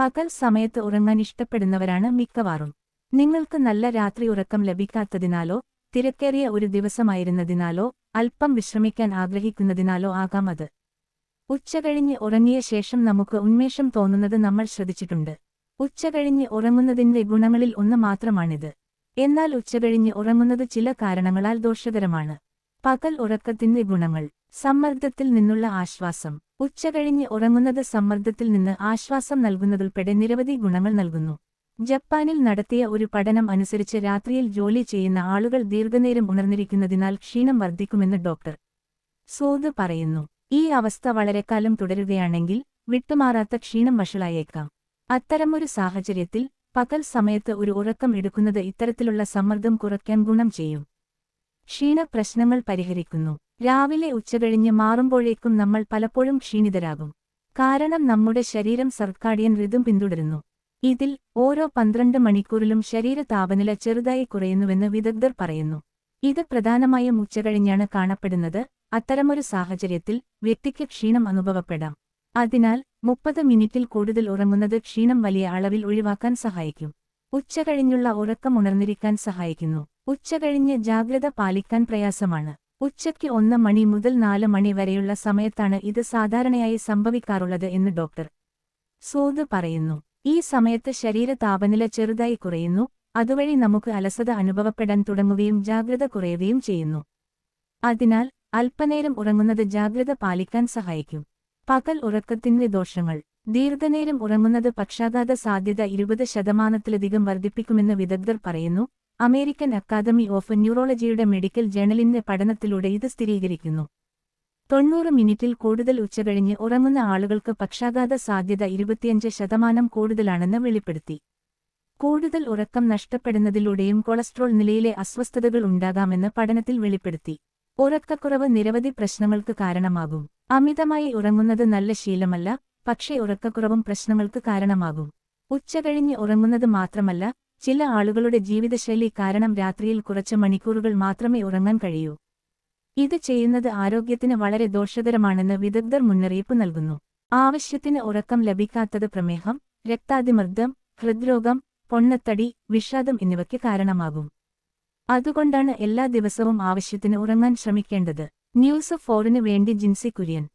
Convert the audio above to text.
പകൽ സമയത്ത് ഉറങ്ങാൻ ഇഷ്ടപ്പെടുന്നവരാണ് മിക്കവാറും. നിങ്ങൾക്ക് നല്ല രാത്രി ഉറക്കം ലഭിക്കാത്തതിനാലോ തിരക്കേറിയ ഒരു ദിവസമായിരുന്നതിനാലോ അല്പം വിശ്രമിക്കാൻ ആഗ്രഹിക്കുന്നതിനാലോ ആകാം അത്. ഉച്ചകഴിഞ്ഞ് ഉറങ്ങിയ ശേഷം നമുക്ക് ഉന്മേഷം തോന്നുന്നത് നമ്മൾ ശ്രദ്ധിച്ചിട്ടുണ്ട്. ഉച്ചകഴിഞ്ഞ് ഉറങ്ങുന്നതിന്റെ ഗുണങ്ങളിൽ ഒന്ന് മാത്രമാണിത്. എന്നാൽ ഉച്ചകഴിഞ്ഞ് ഉറങ്ങുന്നത് ചില കാരണങ്ങളാൽ ദോഷകരമാണ്. പകൽ ഉറക്കത്തിന്റെ ഗുണങ്ങൾ. സമ്മർദ്ദത്തിൽ നിന്നുള്ള ആശ്വാസം. ഉച്ചകഴിഞ്ഞ് ഉറങ്ങുന്നത് സമ്മർദ്ദത്തിൽ നിന്ന് ആശ്വാസം നൽകുന്നതുൾപ്പെടെ നിരവധി ഗുണങ്ങൾ നൽകുന്നു. ജപ്പാനിൽ നടത്തിയ ഒരു പഠനം അനുസരിച്ച് രാത്രിയിൽ ജോലി ചെയ്യുന്ന ആളുകൾ ദീർഘനേരം ഉണർന്നിരിക്കുന്നതിനാൽ ക്ഷീണം വർദ്ധിക്കുമെന്ന് ഡോക്ടർ സോദ് പറയുന്നു. ഈ അവസ്ഥ വളരെക്കാലം തുടരുകയാണെങ്കിൽ വിട്ടുമാറാത്ത ക്ഷീണം വഷളായേക്കാം. അത്തരമൊരു സാഹചര്യത്തിൽ പകൽ സമയത്ത് ഒരു ഉറക്കം എടുക്കുന്നത് ഇത്തരത്തിലുള്ള സമ്മർദ്ദം കുറയ്ക്കാൻ ഗുണം ചെയ്യും. ക്ഷീണ പ്രശ്നങ്ങൾ പരിഹരിക്കുന്നു. രാവിലെ ഉച്ചകഴിഞ്ഞ് മാറുമ്പോഴേക്കും നമ്മൾ പലപ്പോഴും ക്ഷീണിതരാകും. കാരണം നമ്മുടെ ശരീരം സർക്കാഡിയൻ ഋതും പിന്തുടരുന്നു. ഇതിൽ ഓരോ പന്ത്രണ്ട് മണിക്കൂറിലും ശരീര താപനില ചെറുതായി കുറയുന്നുവെന്ന് വിദഗ്ധർ പറയുന്നു. ഇത് പ്രധാനമായും ഉച്ചകഴിഞ്ഞാണ് കാണപ്പെടുന്നത്. അത്തരമൊരു സാഹചര്യത്തിൽ വ്യക്തിക്ക് ക്ഷീണം അനുഭവപ്പെടാം. അതിനാൽ മുപ്പത് മിനിറ്റിൽ കൂടുതൽ ഉറങ്ങുന്നത് ക്ഷീണം വലിയ അളവിൽ ഒഴിവാക്കാൻ സഹായിക്കും. ഉച്ചകഴിഞ്ഞുള്ള ഉറക്കം ഉണർന്നിരിക്കാൻ സഹായിക്കുന്നു. ഉച്ചകഴിഞ്ഞ് ജാഗ്രത പാലിക്കാൻ പ്രയാസമാണ്. ഉച്ചയ്ക്ക് ഒന്ന് മണി മുതൽ നാല് മണി വരെയുള്ള സമയത്താണ് ഇത് സാധാരണയായി സംഭവിക്കാറുള്ളത് എന്ന് ഡോക്ടർ സോദ് പറയുന്നു. ഈ സമയത്ത് ശരീര താപനില ചെറുതായി കുറയുന്നു. അതുവഴി നമുക്ക് അലസത അനുഭവപ്പെടാൻ തുടങ്ങുകയും ജാഗ്രത കുറയുകയും ചെയ്യുന്നു. അതിനാൽ അല്പനേരം ഉറങ്ങുന്നത് ജാഗ്രത പാലിക്കാൻ സഹായിക്കും. പകൽ ഉറക്കത്തിന്റെ ദോഷങ്ങൾ. ദീർഘനേരം ഉറങ്ങുന്നത് പക്ഷാഘാത സാധ്യത ഇരുപത് ശതമാനത്തിലധികം വർദ്ധിപ്പിക്കുമെന്ന് വിദഗ്ധർ പറയുന്നു. അമേരിക്കൻ അക്കാദമി ഓഫ് ന്യൂറോളജിയുടെ മെഡിക്കൽ ജേണലിന്റെ പഠനത്തിലൂടെ ഇത് സ്ഥിരീകരിക്കുന്നു. തൊണ്ണൂറ് മിനിറ്റിൽ കൂടുതൽ ഉച്ചകഴിഞ്ഞ് ഉറങ്ങുന്ന ആളുകൾക്ക് പക്ഷാഘാത സാധ്യത ഇരുപത്തിയഞ്ച് ശതമാനം കൂടുതലാണെന്ന് വെളിപ്പെടുത്തി. കൂടുതൽ ഉറക്കം നഷ്ടപ്പെടുന്നതിലൂടെയും കൊളസ്ട്രോൾ നിലയിലെ അസ്വസ്ഥതകൾ ഉണ്ടാകാമെന്ന് പഠനത്തിൽ വെളിപ്പെടുത്തി. ഉറക്കക്കുറവ് നിരവധി പ്രശ്നങ്ങൾക്ക് കാരണമാകും. അമിതമായി ഉറങ്ങുന്നത് നല്ല ശീലമല്ല പക്ഷേ ഉറക്കക്കുറവും പ്രശ്നങ്ങൾക്ക് കാരണമാകും. ഉച്ചകഴിഞ്ഞ് ഉറങ്ങുന്നത് മാത്രമല്ല ചില ആളുകളുടെ ജീവിതശൈലി കാരണം രാത്രിയിൽ കുറച്ച് മണിക്കൂറുകൾ മാത്രമേ ഉറങ്ങാൻ കഴിയൂ. ഇത് ചെയ്യുന്നത് ആരോഗ്യത്തിന് വളരെ ദോഷകരമാണെന്ന് വിദഗ്ധർ മുന്നറിയിപ്പ് നൽകുന്നു. ആവശ്യത്തിന് ഉറക്കം ലഭിക്കാത്തത് പ്രമേഹം രക്താതിമർദ്ദം ഹൃദ്രോഗം പൊണ്ണത്തടി വിഷാദം എന്നിവയ്ക്ക് കാരണമാകും. അതുകൊണ്ടാണ് എല്ലാ ദിവസവും ആവശ്യത്തിന് ഉറങ്ങാൻ ശ്രമിക്കേണ്ടത്. ന്യൂസ് ഫോറിന് വേണ്ടി ജിൻസി കുര്യൻ.